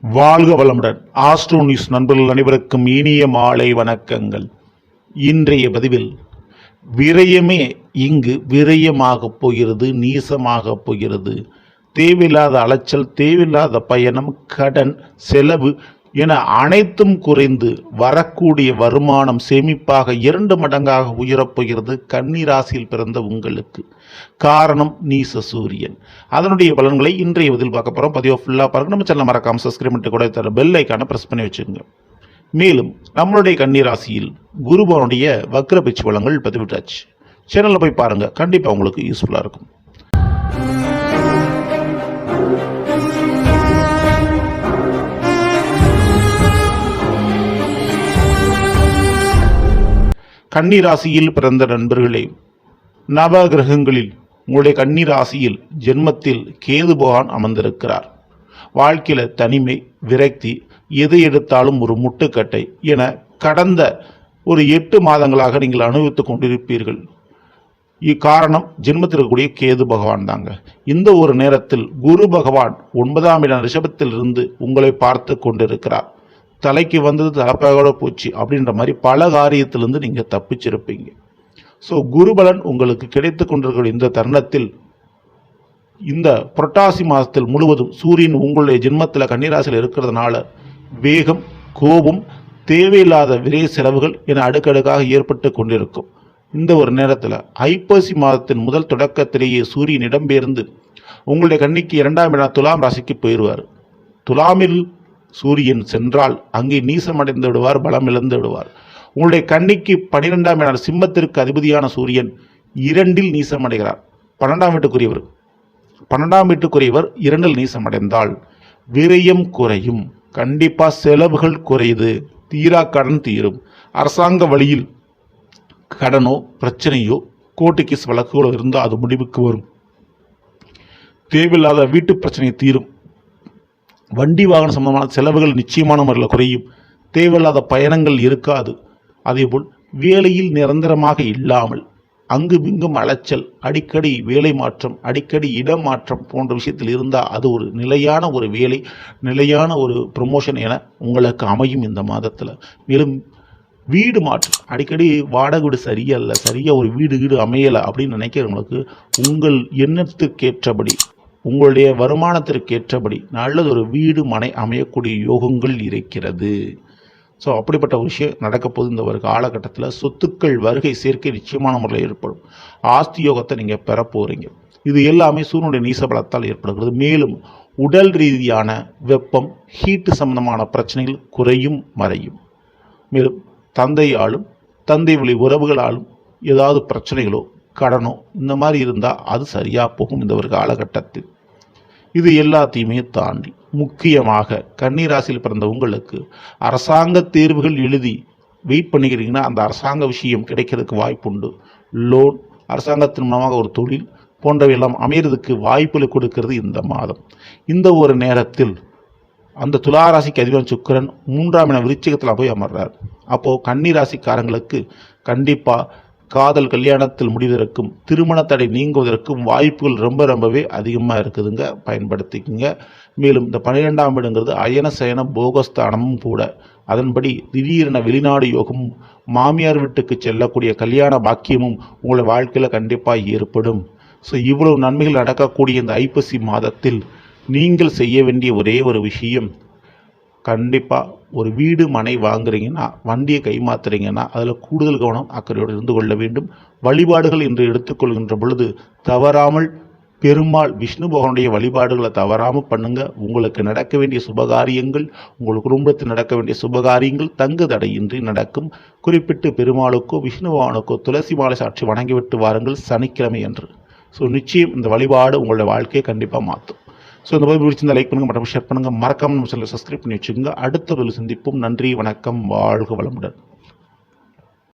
வாழ்க வளமுடன். Astro news நண்பர்கள் அனைவருக்கும் இனிய மாலை வணக்கங்கள். இன்றைய பதிவில் விரயமே இங்கு விரயமாகப் போகிறது நீசமாகப் போகிறது. தேவையில்லாத அலைச்சல் தேவையில்லாத பயணம் கடன் செலவு என அனைத்தும் குறைந்து வரக்கூடிய வருமானம் சேமிப்பாக இரண்டு மடங்காக உயரப்போகிறது கன்னிராசியில் பிறந்த உங்களுக்கு. காரணம் நீச சூரியன். அதனுடைய பலன்களை இன்றைய பதில் பார்க்க போகிறோம் பதிவை ஃபுல்லாக பாருங்க. நம்ம சேனல் மறக்காமல் சப்ஸ்கிரைப் பண்ணிட்டு கூட தர பெல் ஐக்கான ப்ரெஸ் பண்ணி வச்சுக்கோங்க. மேலும் நம்மளுடைய கன்னிராசியில் குருபவனுடைய வக்ர பிச்சு பலங்கள் பதிவிட்டாச்சு. சேனலில் போய் பாருங்கள் கண்டிப்பாக உங்களுக்கு யூஸ்ஃபுல்லாக இருக்கும். கன்னிராசியில் பிறந்த நண்பர்களே நவ கிரகங்களில் உங்களுடைய கன்னிராசியில் ஜென்மத்தில் கேது பகவான் அமர்ந்திருக்கிறார். வாழ்க்கையில் தனிமை விரக்தி எதை எடுத்தாலும் ஒரு முட்டுக்கட்டை என கடந்த ஒரு எட்டு மாதங்களாக நீங்கள் அனுபவித்துக் கொண்டிருப்பீர்கள். இக்காரணம் ஜென்மத்தில் இருக்கக்கூடிய கேது பகவான் தாங்க. இந்த ஒரு நேரத்தில் குரு பகவான் ஒன்பதாம் இடம் ரிஷபத்தில் இருந்து உங்களை பார்த்து கொண்டிருக்கிறார். தலைக்கு வந்தது தலைப்பாகோட போச்சு அப்படின்ற மாதிரி பல காரியத்திலிருந்து நீங்கள் தப்பிச்சிருப்பீங்க. ஸோ குருபலன் உங்களுக்கு கிடைத்து கொண்டிருக்கிற இந்த தருணத்தில் இந்த புரட்டாசி மாதத்தில் முழுவதும் சூரியன் உங்களுடைய ஜென்மத்தில் கன்னிராசியில் இருக்கிறதுனால வேகம் கோபம் தேவையில்லாத விரை செலவுகள் என அடுக்கடுக்காக ஏற்பட்டு கொண்டிருக்கும். இந்த ஒரு நேரத்தில் ஐப்பசி மாதத்தின் முதல் தொடக்கத்திலேயே சூரியன் இடம்பெயர்ந்து உங்களுடைய கண்ணிக்கு இரண்டாம் இடம் துலாம் ராசிக்கு போயிடுவார் துலாமில் சூரியன் சென்றால் அங்கே நீசமடைந்து விடுவார் பலம் இழந்து விடுவார். உங்களுடைய கண்ணிக்கு பனிரெண்டாம் இடம் சிம்மத்திற்கு அதிபதியான சூரியன் இரண்டில் நீசமடைகிறார். பன்னெண்டாம் வீட்டுக்குரியவர். பன்னெண்டாம் வீட்டுக்குரியவர் இரண்டில் நீசமடைந்தால் விரயம் குறையும். கண்டிப்பாக செலவுகள் குறையுது. தீரா கடன் தீரும். அரசாங்க வழியில் கடனோ பிரச்சனையோ கோர்ட்டு கேஸ் வழக்குகளோ இருந்தால் அது முடிவுக்கு வரும். தேவையில்லாத வீட்டு பிரச்சனை தீரும். வண்டி வாகன சம்பந்தமான செலவுகள் நிச்சயமான முறையில் குறையும். தேவையில்லாத பயணங்கள் இருக்காது. அதேபோல் வேலையில் நிரந்தரமாக இல்லாமல் அங்கு இங்கும் அலைச்சல் அடிக்கடி வேலை மாற்றம் அடிக்கடி இடம் மாற்றம் போன்ற விஷயத்தில் இருந்தால் அது ஒரு நிலையான ஒரு வேலை நிலையான ஒரு ப்ரொமோஷன் என உங்களுக்கு அமையும் இந்த மாதத்தில். மேலும் வீடு மாற்றம் அடிக்கடி வாடகை வீடு சரியல்ல சரியாக ஒரு வீடு வீடு அமையலை அப்படின்னு நினைக்கிறவங்களுக்கு உங்கள் எண்ணத்துக்கேற்றபடி உங்களுடைய வருமானத்திற்கு ஏற்றபடி நல்லது ஒரு வீடு மனை அமையக்கூடிய யோகங்கள் இருக்கிறது. ஸோ அப்படிப்பட்ட ஒரு விஷயம் நடக்கப்போகுது இந்த ஒரு காலகட்டத்தில் சொத்துக்கள் வருகை சேர்க்கை நிச்சயமான முறையில் ஏற்படும். ஆஸ்தி யோகத்தை நீங்கள் பெற போகிறீங்க இது எல்லாமே சூரியனுடைய நீசபலத்தால் ஏற்படுகிறது. மேலும் உடல் ரீதியான வெப்பம் ஹீட்டு சம்பந்தமான பிரச்சனைகள் குறையும் மறையும். மேலும் தந்தையாலும் தந்தை வழி உறவுகளாலும் ஏதாவது பிரச்சனைகளோ கடனோ இந்த மாதிரி இருந்தால் அது சரியாக போகும் இந்த ஒரு காலகட்டத்தில். இது எல்லாத்தையுமே தாண்டி முக்கியமாக கன்னிராசியில் பிறந்த உங்களுக்கு அரசாங்க தேர்வுகள் எழுதி வெயிட் பண்ணிக்கிறீங்கன்னா அந்த அரசாங்க விஷயம் கிடைக்கிறதுக்கு வாய்ப்புண்டு. லோன் அரசாங்கத்தின் மூலமாக ஒரு தொழில் போன்றவையெல்லாம் அமையிறதுக்கு வாய்ப்புகளை கொடுக்கிறது இந்த மாதம். இந்த ஒரு நேரத்தில் அந்த துளாராசிக்கு அதிபர் சுக்கிரன் மூன்றாம் இன விருச்சிகத்தில் போய் அமர்றார். அப்போது கன்னி ராசிக்காரங்களுக்கு கண்டிப்பாக காதல் கல்யாணத்தில் முடிவதற்கும் திருமண தடை நீங்குவதற்கும் வாய்ப்புகள் ரொம்ப ரொம்பவே அதிகமாக இருக்குதுங்க. பயன்படுத்திக்கங்க. மேலும் இந்த பன்னிரெண்டாம் இடங்கிறது அயன சயன போகஸ்தானமும் கூட. அதன்படி திடீரென வெளிநாடு யோகமும் மாமியார் வீட்டுக்கு செல்லக்கூடிய கல்யாண பாக்கியமும் உங்களை வாழ்க்கையில் கண்டிப்பாக ஏற்படும். ஸோ இவ்வளவு நன்மைகள் நடக்கக்கூடிய இந்த ஐப்பசி மாதத்தில் நீங்கள் செய்ய வேண்டிய ஒரே ஒரு விஷயம் கண்டிப்பாக ஒரு வீடு மனை வாங்குறீங்கன்னா வண்டியை கைமாத்துறீங்கன்னா அதில் கூடுதல் கவனம் அக்கறையோடு இருந்து கொள்ள வேண்டும். வழிபாடுகள் என்று எடுத்துக்கொள்கின்ற பொழுது தவறாமல் பெருமாள் விஷ்ணு பகவானுடைய வழிபாடுகளை தவறாமல் பண்ணுங்க. உங்களுக்கு நடக்க வேண்டிய சுபகாரியங்கள் உங்கள் குடும்பத்தில் நடக்க வேண்டிய சுபகாரியங்கள் தங்கு தடையின்றி நடக்கும். குறிப்பிட்டு பெருமாளுக்கோ விஷ்ணு பகவானுக்கோ துளசி மாலை சாட்சி வணங்கிவிட்டு வாருங்கள் சனிக்கிழமை என்று ஸோ நிச்சயம் இந்த வழிபாடு உங்களுடைய வாழ்க்கையை கண்டிப்பாக மாற்றும் ஸோ இந்த மாதிரி பிடிச்சிருந்தா லைக் பண்ணுங்கள் மற்றபடி ஷேர் பண்ணுங்கள் மறக்காமல் நம்ம சேனலை சப்ஸ்கிரைப் பண்ணி வச்சுக்கோங்க. அடுத்த ஒரு சந்திப்போம். நன்றி வணக்கம் வாழ்க வளமுடன்.